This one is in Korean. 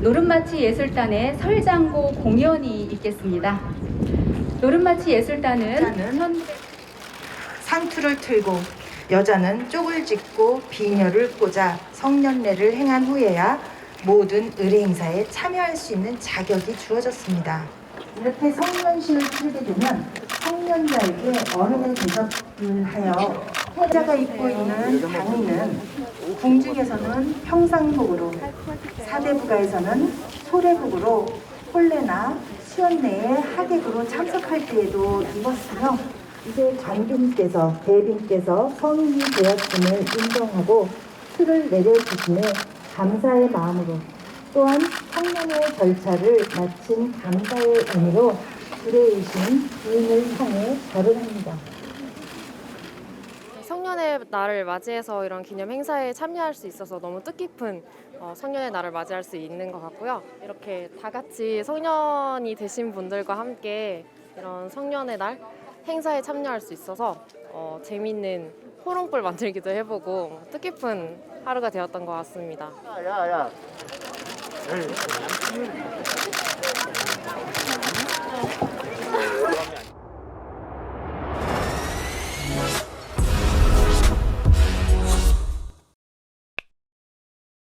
노름마치 예술단의 설장고 공연이 있겠습니다. 노름마치 예술단은 여자는 상투를 틀고 여자는 쪽을 짚고 비녀를 꽂아 성년례를 행한 후에야 모든 의례 행사에 참여할 수 있는 자격이 주어졌습니다. 이렇게 성년식을 치르게 되면 성년자에게 어른의 대접을 하여 해자가 입고 있는 당의는 궁중에서는 평상복으로 사대부가에서는 소래복으로 혼례나 시원내에 하객으로 참석할 때에도 입었으며 이제 관객께서 대빈께서 성인이 되었음을 인정하고 술을 내려주심에 감사의 마음으로 또한 성년의 절차를 마친 감사의 의미로 의뢰이신 부인을 향해 절을 합니다. 성년의 날을 맞이해서 이런 기념 행사에 참여할 수 있어서 너무 뜻깊은 어, 성년의 날을 맞이할 수 있는 것 같고요. 이렇게 다 같이 성년이 되신 분들과 함께 이런 성년의 날 행사에 참여할 수 있어서 어, 재미있는 호롱불 만들기도 해보고 뜻깊은 하루가 되었던 것 같습니다. 야, 야. 에이,